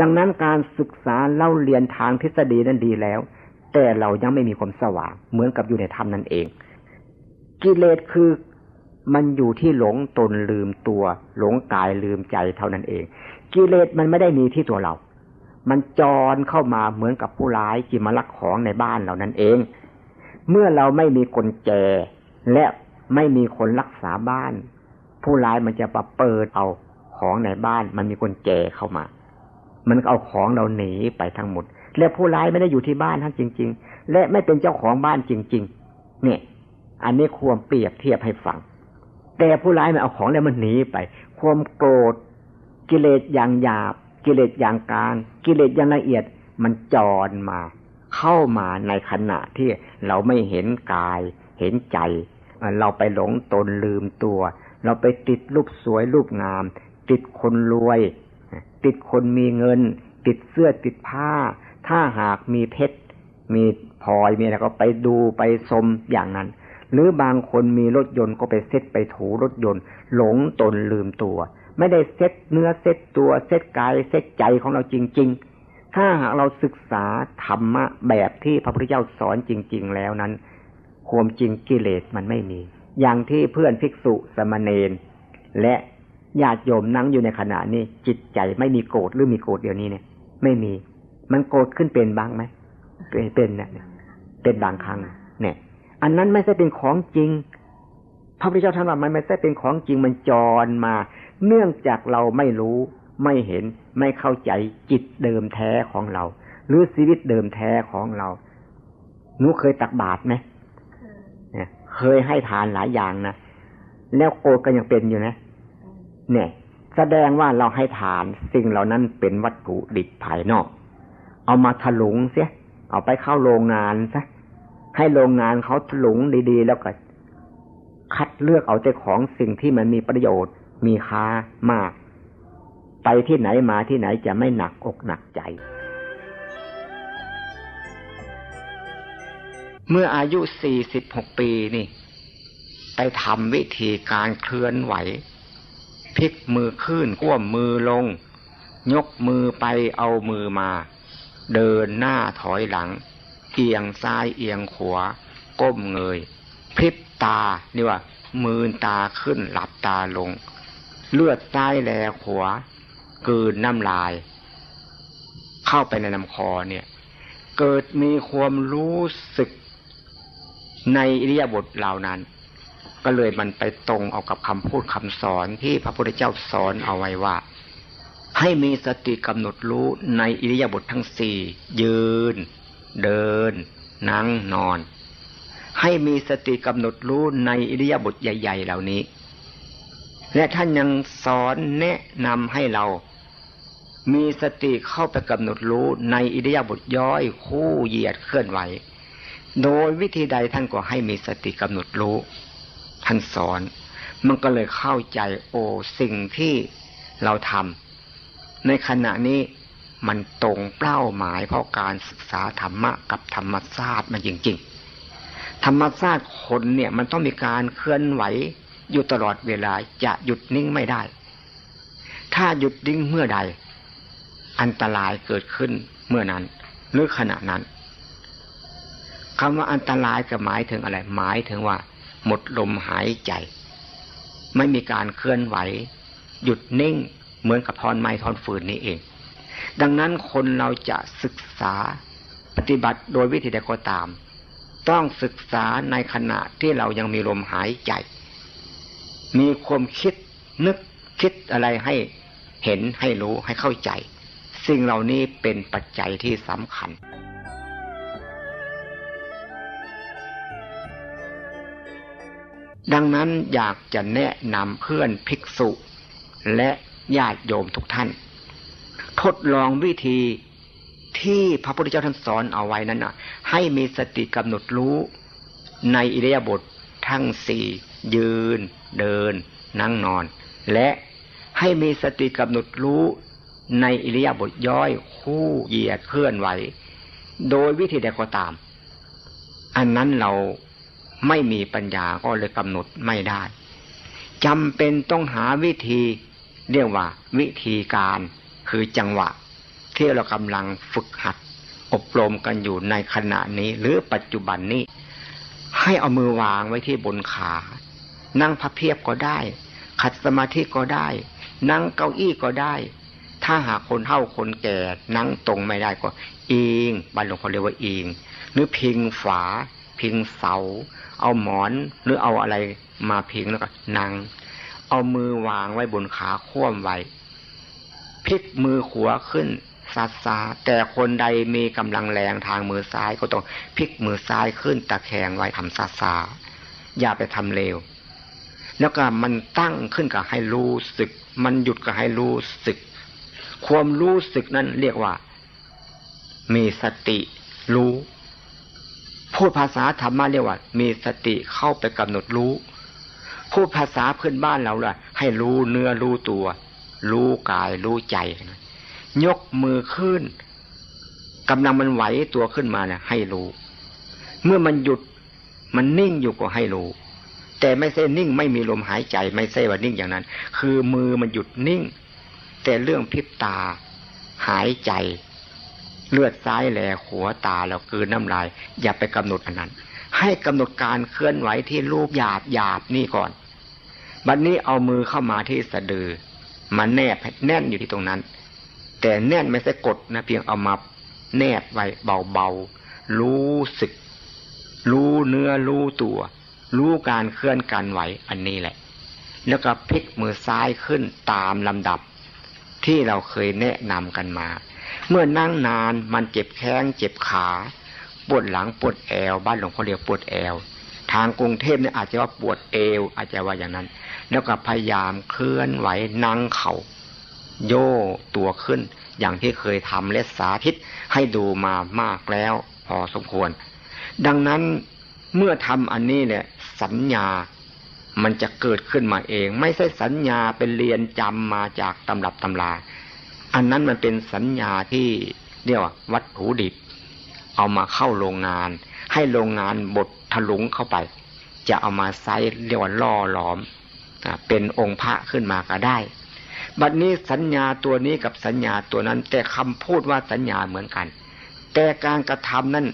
ดังนั้นการศึกษาเล่าเรียนทางทฤษฎีนั้นดีแล้ว แต่เรายังไม่มีความสว่าง เหมือนกับอยู่ในธรรมนั่นเอง กิเลสคือมันอยู่ที่หลงตนลืมตัว หลงกายลืมใจเท่านั้นเอง กิเลสมันไม่ได้มีที่ตัวเรา มันจรเข้ามาเหมือนกับผู้ร้ายที่มาลักของในบ้านเรานั่นเอง เมื่อเราไม่มีคนแจ และไม่มีคนรักษาบ้าน ผู้ร้ายมันจะมาเปิดเอาของในบ้าน มันมีคนแจเข้ามา มันเอาของเราหนีไปทั้งหมด และผู้ร้ายไม่ได้อยู่ที่บ้านท่านจริง ๆ และไม่เป็นเจ้าของบ้านจริง ๆ เนี่ย อันนี้ควรเปรียบเทียบให้ฟัง แต่ผู้ร้ายมันเอาของแล้วมันหนีไป ความโกรธกิเลสอย่างหยาบ กิเลสอย่างกลางกิเลสอย่างละเอียดมันจรมา เข้ามาในขณะที่เราไม่เห็นกาย เห็นใจ เราไปหลงตนลืมตัว เราไปติดรูปสวยรูปงาม ติดคนรวย ติดคนมีเงิน ติดเสื้อติดผ้า ถ้าหากมีเพชร มีพลอยมีอะไรก็ไปดูไปชมอย่างนั้น หรือบางคนมีรถยนต์ก็ไปเซ็ตไปถูรถยนต์ หลงตนลืมตัว ไม่ได้เซ็ตเนื้อเซ็ตตัวเซ็ตกายเซ็ตใจของเราจริง ๆ ถ้าหากเราศึกษาธรรมะแบบที่พระพุทธเจ้าสอนจริง ๆ แล้วนั้นความจริงกิเลสมันไม่มี อย่างที่เพื่อนภิกษุสมณเณรและ ญาติโยมนั่งอยู่ในขณะนี้ จิตใจไม่มีโกรธหรือมีโกรธเดี๋ยวนี้เนี่ย ไม่มี มันโกรธขึ้นเป็นบ้างไหมเป็นเป็นเนี่ยเป็นบางครั้ง เนี่ย อันนั้นไม่ใช่เป็นของจริงพระพุทธเจ้าท่านว่ามันไม่ใช่เป็นของจริงมันจรมา เนื่องจากเราไม่รู้ ไม่เห็นไม่เข้าใจจิตเดิมแท้ของเรา หรือชีวิตเดิมแท้ของเราหนูเคยตักบาตรไหมเคยให้ทานหลายอย่างนะแล้วโกรธก็ยังเป็นอยู่นะ เนี่ย แสดงว่าเราให้ทานสิ่งเหล่านั้นเป็นวัตถุดิบภายนอก เอามาถลุงเสีย เอาไปเข้าโรงงานซะให้โรงงานเขาถลุงดีๆ แล้วก็ คัดเลือกเอาแต่ของสิ่งที่มันมีประโยชน์ มีค่ามาก ไปที่ไหนมาที่ไหนจะไม่หนักอกหนักใจ เมื่ออายุสี่สิบหกปีนี่ ไปทำวิธีการเคลื่อนไหว ลิกมือขึ้นก้มมือลง ยกมือไปเอามือมา เดินหน้าถอยหลัง เอียงซ้ายเอียงขวาก้มเงยพลิบตานี่ว่า มือตาขึ้นหลับตาลง เลือดซ้ายแลขวากืนน้ำลาย เข้าไปในลำคอเนี่ย เกิดมีความรู้สึกในอิริยาบถเหล่านั้น ก็เลยมันไปตรงเอากับคำพูดคำสอนที่พระพุทธเจ้าสอนเอาไว้ว่า ให้มีสติกำหนดรู้ในอิริยาบถททั้งสี่ยืน เดิน นั่งนอน ให้มีสติกำหนดรู้ในอิริยาบถใหญ่ ๆ เหล่านี้ และท่านยังสอนแนะนำให้เรา มีสติเข้าไปกำหนดรู้ในอิริยาบถย่อยคู่เหยียดเคลื่อนไหวโดยวิธีใดท่านก็ให้มีสติกำหนดรู้ ท่านสอน มันก็เลยเข้าใจโอสิ่งที่เราทำในขณะนี้มันตรงเป้าหมายเพราะการศึกษาธรรมะกับธรรมชาสติมันจริง ๆ ธรรมชาสติคนเนี่ยมันต้องมีการเคลื่อนไหวอยู่ตลอดเวลาจะหยุดนิ่งไม่ได้ ถ้าหยุดนิ่งเมื่อใด อันตรายเกิดขึ้นเมื่อนั้นหรือขณะนั้นคำว่าอันตรายก็หมายถึงอะไร หมายถึงว่า หมดลมหายใจ ไม่มีการเคลื่อนไหว หยุดนิ่งเหมือนกับทอนไม้ทอนฟืนนี้เอง ดังนั้นคนเราจะศึกษาปฏิบัติโดยวิธีใดก็ตาม ต้องศึกษาในขณะที่เรายังมีลมหายใจ มีความคิดนึกคิดอะไรให้เห็นให้รู้ให้เข้าใจ สิ่งเหล่านี้เป็นปัจจัยที่สำคัญ ดังนั้นอยากจะแนะนำเพื่อนภิกษุ และญาติโยมทุกท่าน ทดลองวิธีที่พระพุทธเจ้าท่านสอนเอาไว้นั้นนะให้มีสติกำหนดรู้ในอิริยาบถททั้งสี่ยืน เดิน นั่งนอน และให้มีสติกำหนดรู้ในอิริยาบถย่อยคู่เหยียดเคลื่อนไหว โดยวิธีใดก็ตาม อันนั้นเรา ไม่มีปัญญาก็เลยกำหนดไม่ได้จำเป็นต้องหาวิธีเรียกว่า วิธีการคือจังหวะ ที่เรากำลังฝึกหัด อบรมกันอยู่ในขณะนี้ หรือปัจจุบันนี้ ให้เอามือวางไว้ที่บนขา นั่งพับเพียบก็ได้ ขัดสมาธิก็ได้ นั่งเก้าอี้ก็ได้ ถ้าหากคนเฒ่าคนแก่ นั่งตรงไม่ได้ก็อิงบ้านหลวงพ่อเรียกว่าอิงหรือพิงฝา พิงเสา เอาหมอนหรือเอาอะไรมาพิงแล้วก็นั่ง เอามือวางไว้บนขาคว่ำไว้พลิกมือขวาขึ้นซาซาแต่คนใดมีกำลังแรงทางมือซ้ายก็ต้องพลิกมือซ้ายขึ้นตะแคงไว้ทำซาซาอย่าไปทำเร็วแล้วก็มันตั้งขึ้นก็ให้รู้สึก มันหยุดก็ให้รู้สึก ความรู้สึกนั้นเรียกว่า มีสติรู้ พูดภาษาธรรมะเรียกว่า มีสติเข้าไปกำหนดรู้ พูดภาษาเพื่อนบ้านเราล่ะ ให้รู้เนื้อรู้ตัว รู้กายรู้ใจ ยกมือขึ้นกำลังมันไหวตัวขึ้นมาเนี่ยให้รู้ เมื่อมันหยุดมันนิ่งอยู่ก็ให้รู้ แต่ไม่ใช่นิ่งไม่มีลมหายใจ ไม่ใช่ว่านิ่งอย่างนั้น คือมือมันหยุดนิ่ง แต่เรื่องพิบตา หายใจ เลือดซ้ายแหลหัวตาแล้วคืนน้ำลาย อย่าไปกำหนดอันนั้น ให้กำหนดการเคลื่อนไหวที่รูปหยาบหยาบนี่ก่อน บัดนนี้เอามือเข้ามาที่สะดือมาแนบแน่นอยู่ที่ตรงนั้น แต่แน่นไม่ใช่กดนะเพียงเอามาแนบไว้เบาๆรู้สึก รู้เนื้อรู้ตัว รู้การเคลื่อนการไหวอันนี้แหละ แล้วก็พลิกมือซ้ายขึ้นตามลำดับที่เราเคยแนะนำกันมา เมื่อนั่งนานมันเจ็บแข้งเจ็บขาปวดหลังปวดแอว บ้านหลวงพ่อเรียกปวดแอว ทางกรุงเทพเนี่ยอาจจะว่าปวดเอว อาจจะว่าอย่างนั้น แล้วก็พยายามเคลื่อนไหวนั่งเขา่าโย่ตัวขึ้น อย่างที่เคยทำและสาธิตให้ดูมามากแล้วพอสมควร ดังนั้นเมื่อทำอันนี้เนี่ยสัญญามันจะเกิดขึ้นมาเอง ไม่ใช่สัญญาเป็นเรียนจำมาจากตำรับตำรา อันนั้นมันเป็นสัญญาที่เรียกว่าวัตถุดิบ เอามาเข้าโรงงาน ให้โรงงานบดถลุงเข้าไป จะเอามาใช้เรียกว่าล่อหลอมเป็นองค์พระขึ้นมาก็ได้ บัดนี้สัญญาตัวนี้กับสัญญาตัวนั้น แต่คำพูดว่าสัญญาเหมือนกัน แต่การกระทำนั้น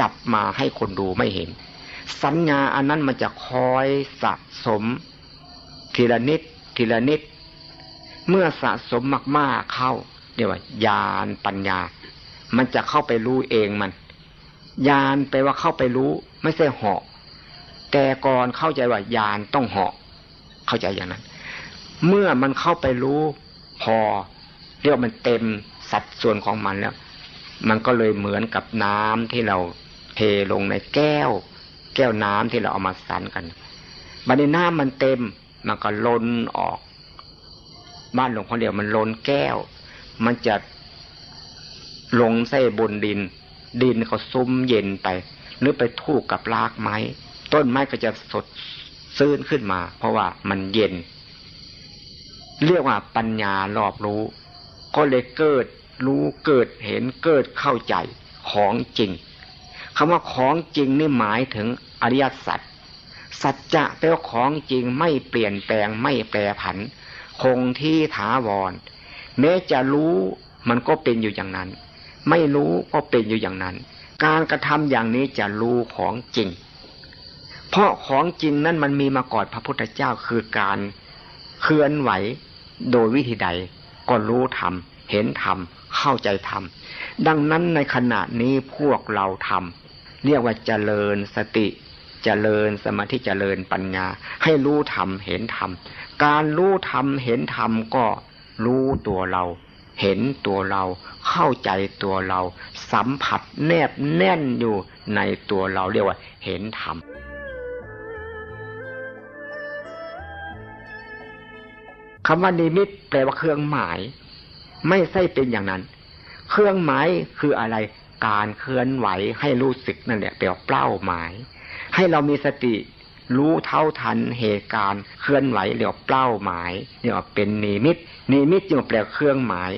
จับมาให้คนดูไม่เห็น สัญญาอันนั้นมันจะคอยสะสม ทีละนิดทีละนิด เมื่อสะสมมากๆเข้าเรียกว่าญาณปัญญา มันจะเข้าไปรู้เองมันญาณแปลว่าเข้าไปรู้ ไม่ใช่เหาะแต่ก่อนเข้าใจว่าญาณต้องเหาะเข้าใจอย่างนั้น เมื่อมันเข้าไปรู้พอเรียกมันเต็มสัดส่วนของมันแล้ว มันก็เลยเหมือนกับน้ำที่เราเทลงในแก้ว แก้วน้ำที่เราเอามาสันกันบัดนี้น้ำมันเต็ม มันก็ล้นออก บ้านหลวงพ่อเดียวมันล้นแก้ว มันจะลงใส่บนดิน ดินก็ซุ้มเย็นไป หรือไปทูกกับรากไม้ ต้นไม้ก็จะสดซื่นขึ้นมา เพราะว่ามันเย็น เรียกว่าปัญญารอบรู้ ก็เลยเกิดรู้เกิดเห็นเกิดเข้าใจของจริงคำว่าของจริงนี่หมายถึงอริยสัจสัจจะแปลว่าของจริงไม่เปลี่ยนแปลงไม่แปรผัน คงที่ถาวร แม้จะรู้มันก็เป็นอยู่อย่างนั้น ไม่รู้ก็เป็นอยู่อย่างนั้น การกระทำอย่างนี้จะรู้ของจริง เพราะของจริงนั้นมันมีมาก่อนพระพุทธเจ้าคือการเคลื่อนไหวโดยวิธีใดก็รู้ธรรมเห็นธรรมเข้าใจธรรมดังนั้นในขณะนี้พวกเราทำเรียกว่าเจริญสติ เจริญสมาธิเจริญปัญญา ให้รู้ธรรมเห็นธรรม การรู้ธรรมเห็นธรรมก็รู้ตัวเรา เห็นตัวเราเข้าใจตัวเรา สัมผัสแนบแน่นอยู่ในตัวเราเรียกว่า เห็นธรรมคำว่านิมิตแปลว่าเครื่องหมาย ไม่ใช่เป็นอย่างนั้น เครื่องหมายคืออะไรการเคลื่อนไหวให้รู้สึกนั่นแหละแปลว่าเป้าหมาย ให้เรามีสติรู้เท่าทันเหตุการณ์เคลื่อนไหวเรียกว่าเป้าหมายเรียกว่าเป็นนิมิตนิมิตจึงแปลเครื่องหมาย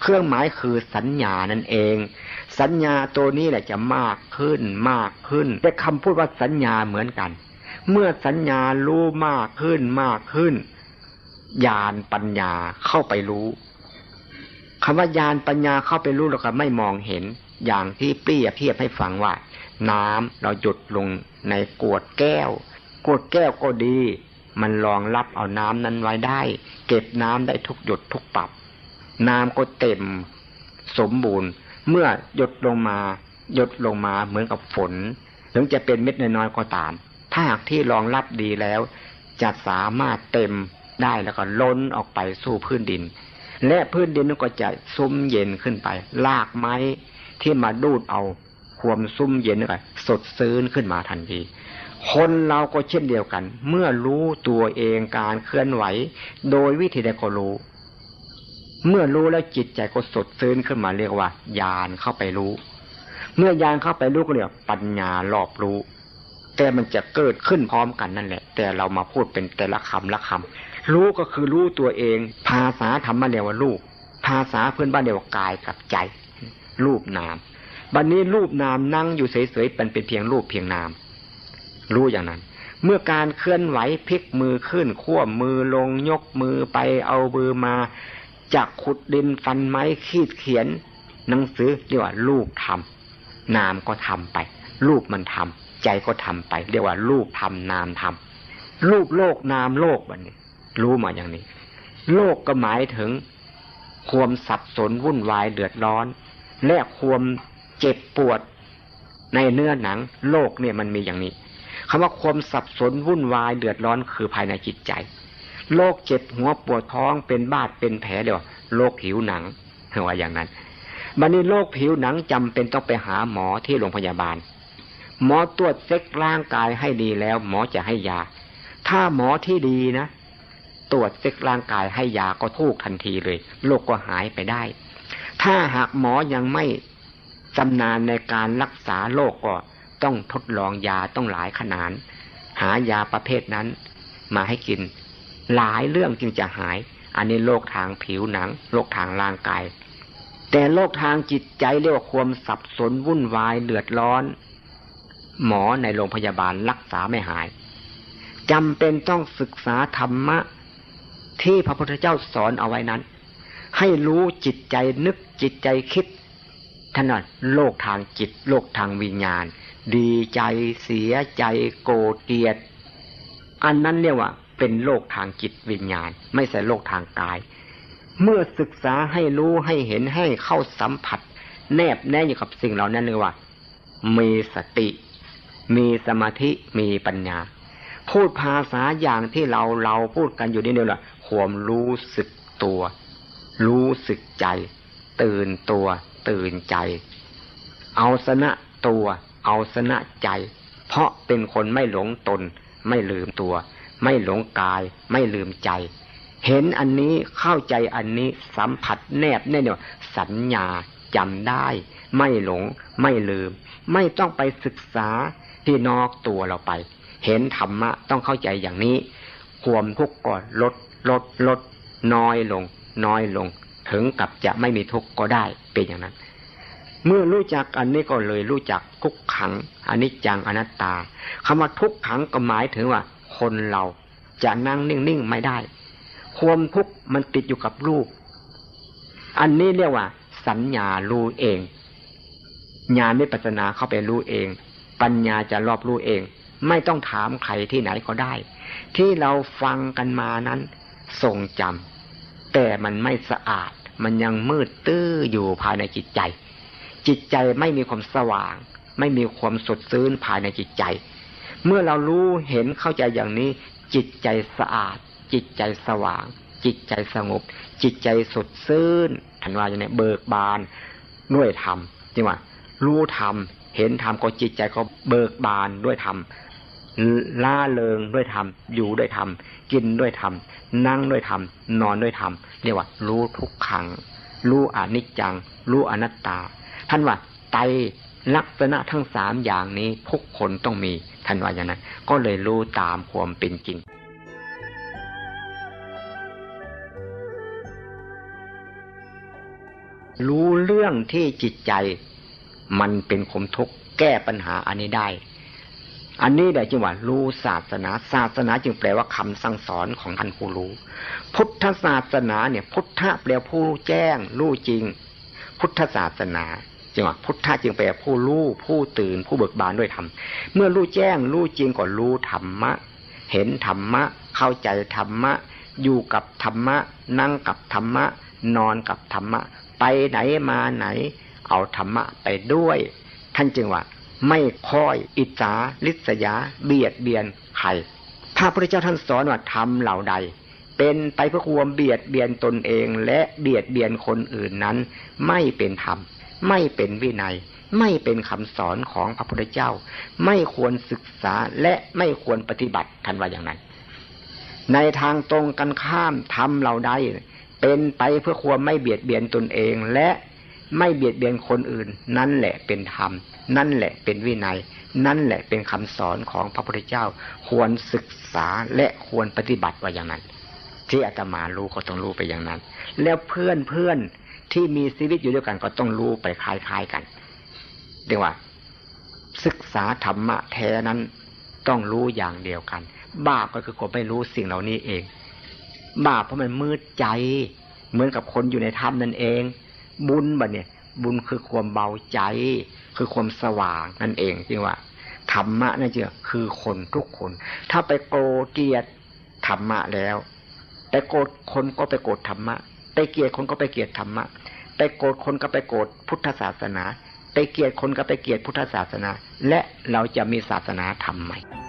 เครื่องหมายคือสัญญานั่นเอง สัญญาตัวนี้แหละจะมากขึ้นมากขึ้น แต่คำพูดว่าสัญญาเหมือนกัน เมื่อสัญญารู้มากขึ้นมากขึ้นญาณปัญญาเข้าไปรู้คำว่ายานปัญญาเข้าไปรู้แล้วก็ไม่มองเห็น อย่างที่เปรียบเทียบให้ฟังว่า น้ำเราหยดลงในกวดแก้ว กวดแก้วก็ดี มันรองรับเอาน้ำนั้นไว้ได้ เก็บน้ำได้ทุกหยดทุกปับ น้ำก็เต็มสมบูรณ์ เมื่อหยดลงมาหยดลงมาเหมือนกับฝน ถึงจะเป็นเม็ดน้อยๆก็ตาม ถ้าหากที่รองรับดีแล้ว จะสามารถเต็มได้แล้วก็ล้นออกไปสู่พื้นดิน และพื้นดินก็จะซุ้มเย็นขึ้นไปลากไม้ที่มาดูดเอา ความซุ้มเย็นก็สดซื้นขึ้นมาทันทีคนเราก็เช่นเดียวกัน เมื่อรู้ตัวเองการเคลื่อนไหว โดยวิธีใดก็รู้ เมื่อรู้แล้วจิตใจก็สดซื้นขึ้นมาเรียกว่าญาณเข้าไปรู้ เมื่อยานเข้าไปรู้ก็เรียกปัญญารอบรู้ แต่มันจะเกิดขึ้นพร้อมกันนั่นแหละ แต่เรามาพูดเป็นแต่ละคำละคำรู้ก็คือรู้ตัวเอง ภาษาธรรมะเรียกว่ารูปภาษาเพื่อนบ้านเรียกว่ากายกับใจ รูปนาม บัดนนี้รูปนามนั่งอยู่เฉยๆเป็นเป็นเพียงรูปเพียงนาม รู้อย่างนั้น เมื่อการเคลื่อนไหวพลิกมือขึ้นขั้วมือลงยกมือไปเอามือมาจักขุดดินฟันไม้ขีดเขียน หนังสือเรียกว่ารูปทำนามก็ทำไป รูปมันทำใจก็ทำไป เรียกว่ารูปทำนามทำรูปโลกนามโลกบันนี้ รู้มาอย่างนี้ โลกก็หมายถึงความสับสนวุ่นวายเดือดร้อน และความ เจ็บปวดในเนื้อหนังโลกเนี่ยมันมีอย่างนี้คำว่าความสับสนวุ่นวายเดือดร้อนคือภายในจิตใจ โรคเจ็บหัวปวดท้องเป็นบาดเป็นแผลเดี๋ยวโรคผิวหนังว่าอย่างนั้นบันนี้โรคผิวหนังจำเป็นต้องไปหาหมอที่โรงพยาบาล หมอตรวจเซ็กร่างกายให้ดีแล้ว หมอจะให้ยา ถ้าหมอที่ดีนะ ตรวจเซ็กร่างกายให้ยาก็ทูกทันทีเลยโรคกก็หายไปได้ ถ้าหากหมอยังไม่ จำนานในการรักษาโรคกก็ต้องทดลองยาต้องหลายขนาดหายาประเภทนั้น มาให้กิน หลายเรื่องจึงจะหาย อันนี้โรคทางผิวหนังโรคทางร่างกาย แต่โรคทางจิตใจเรียกว่าความสับสนวุ่นวายเดือดร้อน หมอในโรงพยาบาลรักษาไม่หายจำเป็นต้องศึกษาธรรมะ ที่พระพุทธเจ้าสอนเอาไว้นั้น ให้รู้จิตใจนึกจิตใจคิด ถนัดโลกทางจิต โลกทางวิญญาณ ดีใจเสียใจโกรธเกลียด อันนั้นเรียกว่า เป็นโลกทางจิตวิญญาณ ไม่ใช่โลกทางกาย เมื่อศึกษาให้รู้ให้เห็นให้เข้าสัมผัส แนบแน่อยู่กับสิ่งเหล่านั้นเลยว่า มีสติ มีสมาธิมีปัญญา พูดภาษาอย่างที่เราเราพูดกันอยู่นี่เนี่ยแหละความรู้สึกตัว รู้สึกใจ ตื่นตัว ตื่นใจ เอาชนะตัว เอาชนะใจ เพราะเป็นคนไม่หลงตน ไม่ลืมตัว ไม่หลงกาย ไม่ลืมใจ เห็นอันนี้เข้าใจอันนี้สัมผัสแนบแน่นอนสัญญาจำได้ ไม่หลง ไม่ลืม ไม่ต้องไปศึกษาที่นอกตัวเราไป เห็นธรรมะต้องเข้าใจอย่างนี้ ความทุกข์ก็ลดลดลดน้อยลง น้อยลง ถึงกับจะไม่มีทุกข์ก็ได้เป็นอย่างนั้น เมื่อรู้จักอันนี้ก็เลยรู้จักทุกขังอันิจจังอนัตตาคำว่าทุกขังก็หมายถึงว่า คนเราจะนั่งนิ่งๆไม่ได้ ความทุกข์มันติดอยู่กับรูป อันนี้เรียกว่า สัญญารู้เองญาณไม่ปัจนาเข้าไปรู้เอง ปัญญาจะรอบรู้เอง ไม่ต้องถามใครที่ไหนก็ได้ ที่เราฟังกันมานั้น ทรงจำ แต่มันไม่สะอาด มันยังมืดตื้ออยู่ภายในจิตใจ จิตใจไม่มีความสว่าง ไม่มีความสดซื่นภายในจิตใจ เมื่อเรารู้เห็นเข้าใจอย่างนี้ จิตใจสะอาด จิตใจสว่าง จิตใจสงบ จิตใจสดซื่นทันว่าอย่างนี้เบิกบานด้วยธรรมจริงว่ารู้ธรรมเห็นธรรมก็จิตใจก็เบิกบานด้วยธรรมล่าเริงด้วยธรรมอยู่ด้วยธรรม กินด้วยธรรมนั่งด้วยธรรมนอนด้วยธรรมเรียกว่ารู้ทุกขัง รู้อนิจจัง รู้อนัตตา ท่านว่าไตลักษณะทั้งสามอย่างนี้ทุกคนต้องมีท่านว่าอย่างนั้น ก็เลยรู้ตามความเป็นจริงรู้เรื่องที่จิตใจ มันเป็นขมทุกข์แก้ปัญหาอันนี้ได้ อันนี้แหละจึงว่ารู้ศาสนา ศาสนาจึงแปลว่าคำสั่งสอนของท่านผู้รู้ พุทธศาสนาเนี่ย พุทธะแปลผู้แจ้ง รู้จริง พุทธศาสนาจึงว่าพุทธะจึงแปลผู้รู้ผู้ตื่นผู้เบิกบานด้วยธรรมเมื่อรู้แจ้งรู้จริงก็รู้ธรรมะ เห็นธรรมะ เข้าใจธรรมะ อยู่กับธรรมะ นั่งกับธรรมะ นอนกับธรรมะ ไปไหนมาไหน เอาธรรมะไปด้วย ท่านจึงว่า ไม่ค่อยอิจฉาลิษยา เบียดเบียนใคร ถ้าพระเจ้าท่านสอนว่าทำเหล่าใด เป็นไปเพื่อความเบียดเบียนตนเองและเบียดเบียนคนอื่นนั้น ไม่เป็นธรรม ไม่เป็นวินัย ไม่เป็นคำสอนของพระพุทธเจ้า ไม่ควรศึกษาและไม่ควรปฏิบัติทันว่าอย่างนั้น ในทางตรงกันข้ามทำเราได้เป็นไปเพื่อความไม่เบียดเบียนตนเองและไม่เบียดเบียนคนอื่นนั่นแหละเป็นธรรม นั่นแหละเป็นวินัย นั่นแหละเป็นคำสอนของพระพุทธเจ้า ควรศึกษาและควรปฏิบัติว่าอย่างนั้น ที่อาตมารู้ก็ต้องรู้ไปอย่างนั้น แล้วเพื่อนเพื่อนที่มีชีวิตอยู่ด้วยกันก็ต้องรู้ไปคล้ายๆกันเรียกว่า ศึกษาธรรมะแท้นั้นต้องรู้อย่างเดียวกัน บ้าก็คือคนไม่รู้สิ่งเหล่านี้เอง บ้าเพราะมันมืดใจ เหมือนกับคนอยู่ในถ้ำนั่นเอง บุญบัดเนี่ย บุญคือความเบาใจ คือความสว่างนั่นเองจริงว่าธรรมะนั่นจริงคือคนทุกคน ถ้าไปโกรธเกลียดธรรมะแล้ว ไปโกรธคนก็ไปโกรธธรรมะ ไปเกลียดคนก็ไปเกลียดธรรมะ ไปโกรธคนก็ไปโกรธพุทธศาสนา ไปเกลียดคนก็ไปเกลียดพุทธศาสนา และเราจะมีศาสนาธรรมใหม่